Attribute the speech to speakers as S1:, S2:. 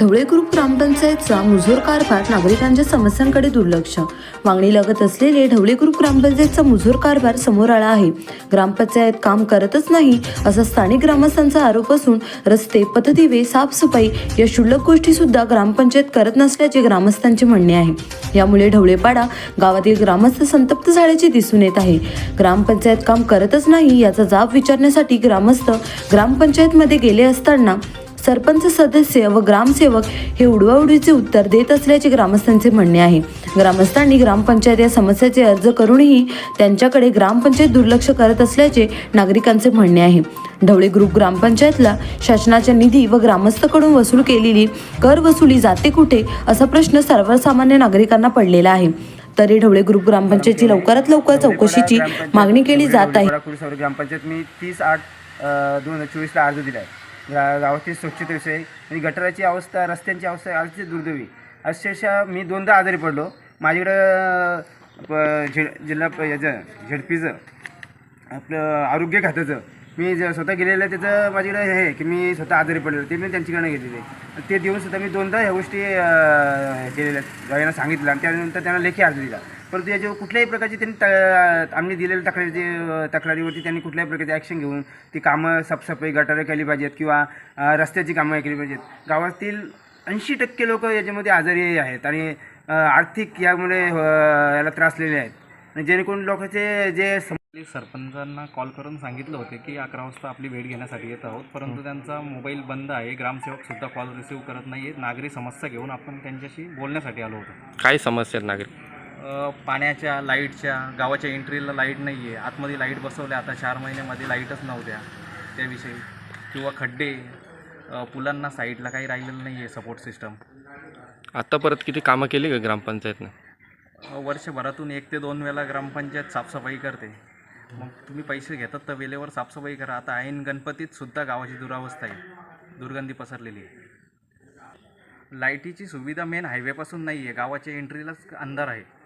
S1: Dhawale group ग्रामपंचायतचा मुजोर कारभार नागरिकांच्या समस्यांकडे दुर्लक्ष. मागणी लागत असलेले ढवळे ग्रुप ग्रामपंचायतचा मुजोर कारभार समोर आला आहे. ग्रामपंचायत काम करतच नाही असा स्थानिक ग्रामस्थांचा आरोप असून रस्ते पथदिवे साफसफाई या क्षुल्लक गोष्टी सुद्धा ग्रामपंचायत करत नसल्याचे ग्रामस्थांचे म्हणणे आहे. यामुळे ढवळेपाडा गावातील ग्रामस्थ संतप्त झाल्याचे दिसून येत आहे. ग्रामपंचायत काम करतच नाही याचा जाब विचारण्यासाठी ग्रामस्थ ग्रामपंचायतमध्ये गेले असताना सरपंच सदस्य व ग्रामसेवक हे उडवाउडवीचे उत्तर देत असल्याचे ग्रामस्थांचे म्हणणे आहे. ग्रामस्थांनी ग्रामपंचायत या समस्याचे अर्ज करूनही त्यांच्याकडे ग्रामपंचायत दुर्लक्ष करत असल्याचे नागरिकांचे म्हणणे आहे. ढवळे ग्रुप ग्रामपंचायतला शासनाच्या निधी व ग्रामस्थकडून वसूल केलेली कर वसुली जाते कुठे असा प्रश्न सर्वसामान्य नागरिकांना पडलेला आहे. तरी ढवळे ग्रुप ग्रामपंचायतची लवकरात लवकर चौकशीची मागणी केली जात आहे.
S2: ग्रामपंचायत मी तीस आठ दोन हजार चोवीसला अर्ज दिला आहे गा गावातील स्वच्छतेविषयी आणि म्हणजे गटाराची अवस्था रस्त्यांची अवस्था अतिशय दुर्दैवी. अक्षरशः मी दोनदा आजारी पडलो. माझ्याकडं प- झेड जिल्हा प- याचं झेडपीचं आपलं आरोग्य खात्याचं. मी ज स्वतः गेलेलं त्याचं माझ्याकडे हे आहे की मी स्वतः आजारी पडलेलो ते मी त्यांच्याकडे गेलेले आहे. ते देऊन सुद्धा मी दोनदा ह्या गोष्टी केलेल्या आहेत. गावांना सांगितलं आणि त्यानंतर त्यांना लेखी अर्ज दिला. परंतु याच्यावर कुठल्याही प्रकारची त्यांनी त आम्ही दिलेल्या तक्रारीची तक्रारीवरती त्यांनी कुठल्याही प्रकारची ॲक्शन घेऊन ती कामं साफसफाई गटारं केली पाहिजेत किंवा रस्त्याची कामं केली पाहिजेत. गावातील ऐंशी टक्के लोक याच्यामध्ये आजारी आहेत आणि आर्थिक यामुळे याला त्रासलेले आहेत. आणि जेणेकरून लोकांचे जे सम
S3: सरपंचांना कॉल करून सांगितलं होते की अकरा वाजता आपली भेट घेण्यासाठी येत आहोत. परंतु त्यांचा मोबाईल बंद आहे. ग्रामसेवक सुद्धा कॉल रिसीव्ह करत नाही आहेत नागरी समस्या घेऊन आपण त्यांच्याशी बोलण्यासाठी आलो होतो.
S4: काय समस्या आहेत नागरिक
S3: अ, पाण्याच्या लाईटच्या गावाच्या एंट्रीला लाइट नाही आहे आतमध्ये लाइट बसवल्या. आता चार महिन्यामध्ये लाईटच नव्हत्या त्याविषयी. किंवा खड्डे अ, पुलांना साईडला काही राहिलेलं नाही आहे सपोर्ट सिस्टम
S4: आता परत किती कामं केली का ग्रामपंचायतनं?
S3: वर्षभरातून एक ते दोन वेळा ग्रामपंचायत साफसफाई करते. मग तुम्ही पैसे घेतात तर वेळेवर साफसफाई करा. आता ऐन गणपतीत सुद्धा गावाची दुरावस्था आहे. दुर्गंधी पसरलेली आहे. लाईटीची सुविधा मेन हायवेपासून नाही आहे गावाच्या एंट्रीलाच अंधार आहे.